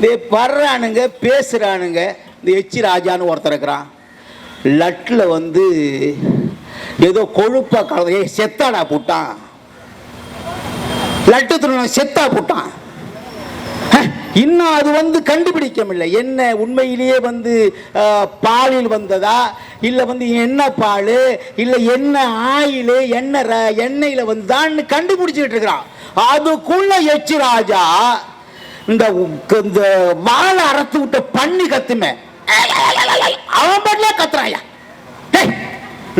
இந்த வர்றானுங்க பேசுகிறானுங்க இந்த எச்சி ராஜான்னு ஒருத்தர் இருக்கிறான். லட்டில் வந்து ஏதோ கொழுப்பாக கலந்து ஏ செத்தாடா போட்டான். லட்டு திருநா செத்தா போட்டான். இன்னும் அது வந்து கண்டுபிடிக்கமில்லை என்ன உண்மையிலேயே வந்து பாலில் வந்ததா? இல்லை வந்து என்ன பால்? இல்லை என்ன ஆயில்? என்ன ர- எண்ணெயில் வந்தான்னு கண்டுபிடிச்சிட்டு இருக்கிறான். அதுக்குள்ள எச்சி ராஜா இந்த இந்த வாழை அறுத்து விட்ட பண்ணி கத்துமே. அவன் பண்ணல கத்துறாயா டேய்,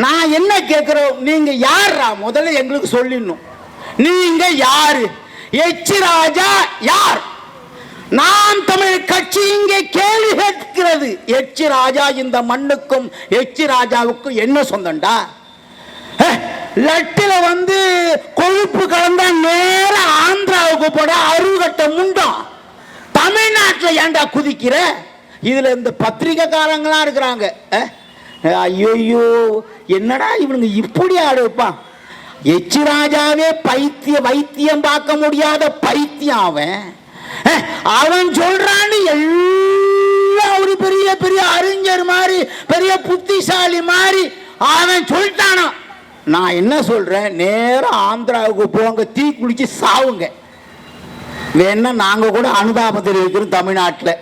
நான் என்ன கேட்கிறோம் நீங்க யாரா முதல்ல எங்களுக்கு சொல்லிடணும். நீங்க யாரு? எச்சி ராஜா யார்? நாம் தமிழ் கட்சி இங்கே கேள்வி கேட்கிறது. எச்சி ராஜா இந்த மண்ணுக்கும் எச்சி ராஜாவுக்கும் என்ன சொந்தம்டா? லட்டில வந்து கொழுப்பு கலந்தா நேர ஆந்திராவுக்கு போட அருகட்ட முண்டம் தமிழ்நாட்டில் ஏன்டா குதிக்கிற? இதுல இந்த பத்திரிக்கைக்காரங்களாம் இருக்கிறாங்க. ஐயோ ஐயையோ என்னடா இவனுங்க இப்படி ஆடுப்பான் வைப்பான் ராஜாவே பைத்திய வைத்தியம் பார்க்க முடியாத பைத்தியம் அவன். அவன் சொல்றான்னு எல்லாம் ஒரு பெரிய பெரிய அறிஞர் மாதிரி பெரிய புத்திசாலி மாதிரி அவன் சொல்லிட்டானான் நான் என்ன சொல்கிறேன் நேரம் ஆந்திராவுக்கு போங்க தீ குளிச்சு சாவுங்க. வேணா நாங்கள் கூட அனுதாபம் தெரிவிக்கிறோம் தமிழ்நாட்டில்.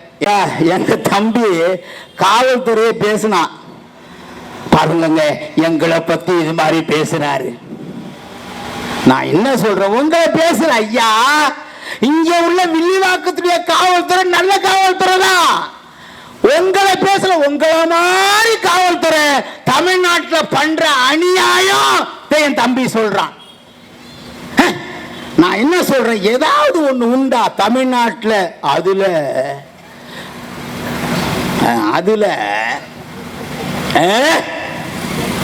எங்கள் தம்பி காவல்துறையை பேசினான். பாருங்க எங்களை பற்றி இது மாதிரி பேசுகிறாரு நான் என்ன சொல்கிறேன் உங்களை பேசுகிறேன் ஐயா. இங்கே உள்ள வில்லிவாக்கத்துடைய காவல்துறை நல்ல காவல்துறை தான் உங்களை பேசல உங்களை மாதிரி காவல்துறை தமிழ்நாட்டில் பண்ற அநியாயம் என் தம்பி சொல்றான். நான் என்ன சொல்றேன்? ஏதாவது ஒன்று உண்டா தமிழ்நாட்டில்? அதுல. அதுல.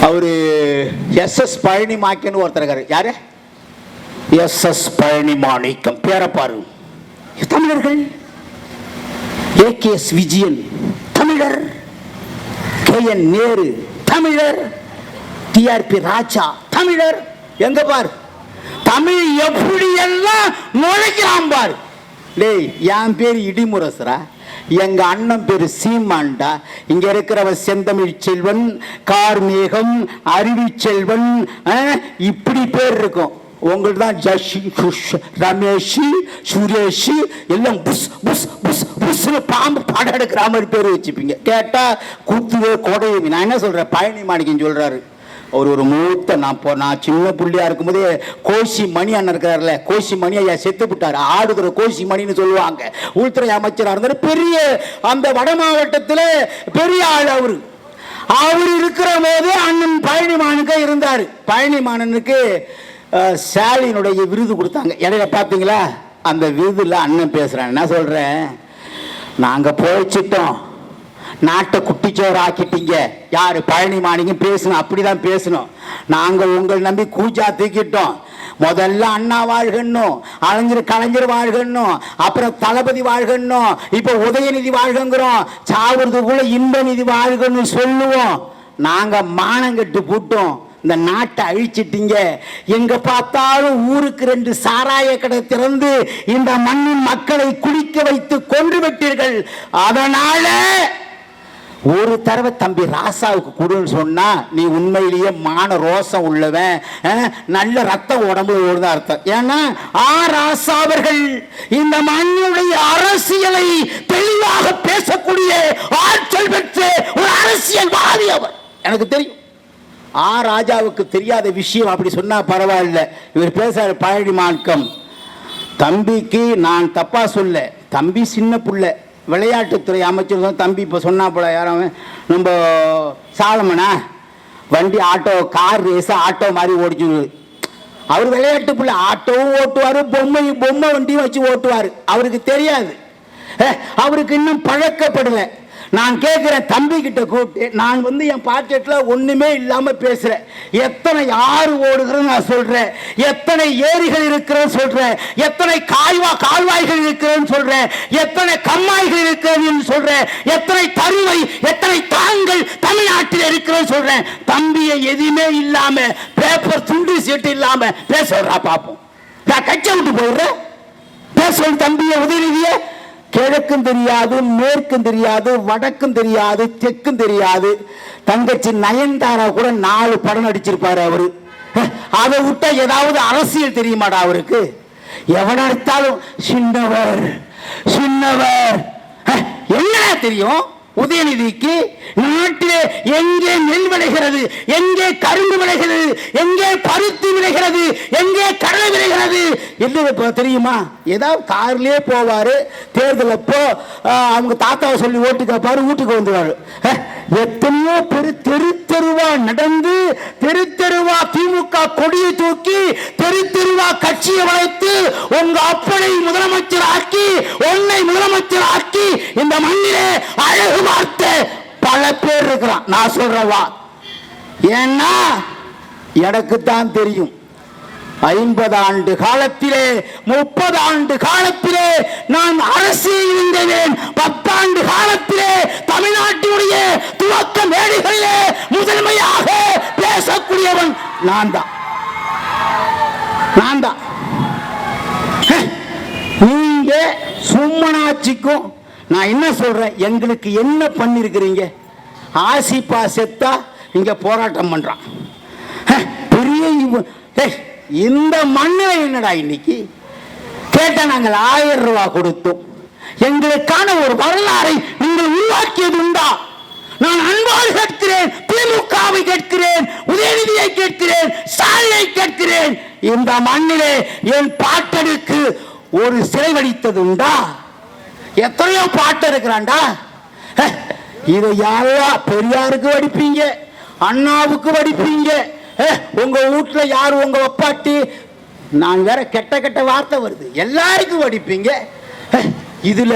அவரு எஸ் எஸ் பழனி மாக்கன்னு ஒருத்தர் இருக்காரு. யாரு? எஸ் எஸ் பழனி மாணிக்கம் பேரப்பாரு தமிழர்கள்? A K S Vijayan. தமிழர். K N Nehru. தமிழர். டிஆர்பி ராஜா தமிழர். எங்க பார்? தமிழ் எப்படி எல்லாம் நுழைக்கிறான் பார்? டேய் என் பேர் இடிமுரசரா. எங்க அண்ணன் பேரு சீமாண்டா. இங்க இருக்கிறவன் செந்தமிழ் செல்வன் கார்மேகம் அருவி செல்வன் இப்படி பேர் இருக்கும். உங்களுக்கு தான் ஜஷி குஷ் ரமேஷ் சுரேஷ் எல்லாம் புஸ் புஸ் புஸ் புஸ்னு பாம்பு படம் எடுக்கிற மாதிரி பேர் வச்சுப்பீங்க. கேட்டால் குத்துவே கொடையுமே நான் என்ன சொல்கிறேன் பழனி மாணிக்கம் சொல்கிறாரு அவர் ஒரு மூத்த நான் போ நான் சின்ன பிள்ளையா இருக்கும்போதே கோஷி மணி அண்ணன் இருக்கிறார்ல கோஷி மணி ஐயா செத்து விட்டார் ஆடுகிற கோஷி மணின்னு சொல்லுவாங்க. உள்துறை அமைச்சராக இருந்தார். பெரிய அந்த வட மாவட்டத்தில் பெரிய ஆள் அவர். அவர் இருக்கிற போது அண்ணன் பழனிமானுக்கு இருந்தார். பழனிமானனுக்கு ஸ்டாலினுடைய விருது கொடுத்தாங்க. இடையில பார்த்தீங்களா? அந்த விருதுல அண்ணன் பேசுறேன். என்ன சொல்றேன் நாங்க போய்ச்சிட்டோம். நாட்டை குட்டிச்சோறு ஆக்கிட்டீங்க. யாரு? பழனி மாணிக்கம் பேசணும். அப்படிதான் பேசணும். நாங்கள் உங்கள் நம்பி கூச்சா தூக்கிட்டோம். முதல்ல அண்ணா வாழ்கன்னும் அலைஞர் கலைஞர் வாழ்கன்னும் அப்புறம் தளபதி வாழ்கன்னும் இப்ப உதயநிதி வாழ்கங்கிறோம். சாவுறதுக்குள்ள இன்ப நிதி வாழ்கன்னு சொல்லுவோம். நாங்க மானங்கட்டு போட்டோம். இந்த நாட்டை அழிச்சிட்டீங்க. எங்க பார்த்தாலும் ஊருக்கு ரெண்டு சாராய கடை திறந்து இந்த மண்ணின் மக்களை குளிக்க வைத்து கொன்று விட்டீர்கள். அதனால ஒரு தடவை தம்பி ராசாவுக்கு கொடுன்னு சொன்னா நீ உண்மையிலேயே மான ரோசம் உள்ளவன். நல்ல ரத்தம் உடம்புல ஓடுதான் அர்த்தம் ஏன்னா ஆ ராசாவர்கள் இந்த மண்ணுடைய அரசியலை தெளிவாக பேசக்கூடிய ஆற்றல் பெற்ற ஒரு அரசியல்வாதி அவர். எனக்கு தெரியும். ஆ ராஜாவுக்கு தெரியாத விஷயம் அப்படி சொன்னால் பரவாயில்ல. இவர் பேசுகிற பழனி மார்க்கம் தம்பிக்கு நான் தப்பாக சொல்ல தம்பி சின்ன புள்ள விளையாட்டுத்துறை அமைச்சர் தான் தம்பி இப்போ சொன்னா போல யாரும் நம்ம சாலமனா? வண்டி ஆட்டோ கார் ரேஸ் ஆட்டோ மாதிரி ஓடிச்சு அவர் விளையாட்டு பிள்ளை ஆட்டோவும் ஓட்டுவார் பொம்மை பொம்மை வண்டியும் வச்சு ஓட்டுவார். அவருக்கு தெரியாது. அவருக்கு இன்னும் பழக்கப்படலை. நான் கேட்குறேன் தம்பி கிட்ட கூப்பிட்டு நான் வந்து என் பாக்கெட்டில் ஒன்றுமே இல்லாமல் பேசுகிறேன் எத்தனை ஆறு ஓடுகிறேன்னு நான் சொல்கிறேன் எத்தனை ஏரிகள் இருக்கிறேன்னு சொல்கிறேன் எத்தனை காய்வா கால்வாய்கள் இருக்கிறேன்னு சொல்கிறேன் எத்தனை கம்மாய்கள் இருக்கிறதுன்னு சொல்கிறேன் எத்தனை தருவை எத்தனை தாங்கள் தமிழ்நாட்டில் இருக்கிறேன்னு சொல்கிறேன் தம்பியை எதுவுமே இல்லாமல் பேப்பர் துண்டு சீட்டு இல்லாமல் பேச பார்ப்போம் நான் கட்சி விட்டு போயிடுறேன். பேச தம்பியை உதயநிதியை. கிழக்கும் தெரியாது மேற்கும் தெரியாது வடக்கும் தெரியாது தெற்கும் தெரியாது. தங்கச்சி நயன்தாரா கூட நாலு படம் நடிச்சிருப்பாரு அவரு. அதை விட்டா ஏதாவது அரசியல் தெரியுமாடா அவருக்கு? எவன எடுத்தாலும் சின்னவர் சின்னவர். என்ன தெரியும்? உதயநிதிக்கு நாட்டிலே எங்கே நெல் விளைகிறது எங்கே கரும்பு விளைகிறது எங்கே பருத்தி விளைகிறது எங்கே கடலை விளைகிறது? என்று இப்போ தெரியுமா? ஏதாவது கார்லயே போவாரு தேர்தல் அப்போ அவங்க தாத்தாவை சொல்லி ஓட்டு கேட்பாரு வீட்டுக்கு வந்துவாரு எத்தனையோ பேர் தெரு தெருவா நடந்து தெரு தெருவா திமுக கொடியை தூக்கி தெரு தெருவா கட்சியை வளைத்து உங்க அப்பனை முதலமைச்சர் ஆக்கி உன்னை முதலமைச்சர் ஆக்கி இந்த மண்ணிலே அழகு பார்த்த பல பேர் இருக்கிறான். நான் சொல்றவா ஏன்னா எனக்கு தான் தெரியும். ஐம்பது ஆண்டு காலத்திலே முப்பது ஆண்டு காலத்திலே நான் அரசியல் இருந்தேன். பத்தாண்டு காலத்திலே தமிழ்நாட்டினுடைய துவக்க மேடைகளிலே முதன்மையாக பேசக்கூடியவன் நான் தான் நான் தான் நீங்க சும்மனாட்சிக்கும் நான் என்ன சொல்றேன்? எங்களுக்கு என்ன பண்ணிருக்கிறீங்க? ஆசிப்பா செத்தா இங்க போராட்டம் பண்றான். பெரிய இந்த மண்ணில் என்னடா இன்னைக்கு? கேட்டா நாங்கள் ஆயிரம் ரூபாய் கொடுத்தோம். எங்களுக்கான ஒரு வரலாறை நீங்கள் உருவாக்கியது உண்டா? நான் அன்பால் கேட்கிறேன் திமுகவை கேட்கிறேன் உதயநிதியை கேட்கிறேன் ஸ்டாலினை கேட்கிறேன். இந்த மண்ணிலே என் பாட்டனுக்கு ஒரு சிலை வடித்தது உண்டா எத்தனையோ பாட்டு இருக்கிறான்டா இதை யாரையா பெரியாருக்கு வடிப்பீங்க? அண்ணாவுக்கு வடிப்பீங்க? உங்க வீட்டுல யார் உங்க ஒப்பாட்டி? நான் வேற கெட்ட கெட்ட வார்த்தை வருது. எல்லாருக்கும் வடிப்பீங்க. இதுல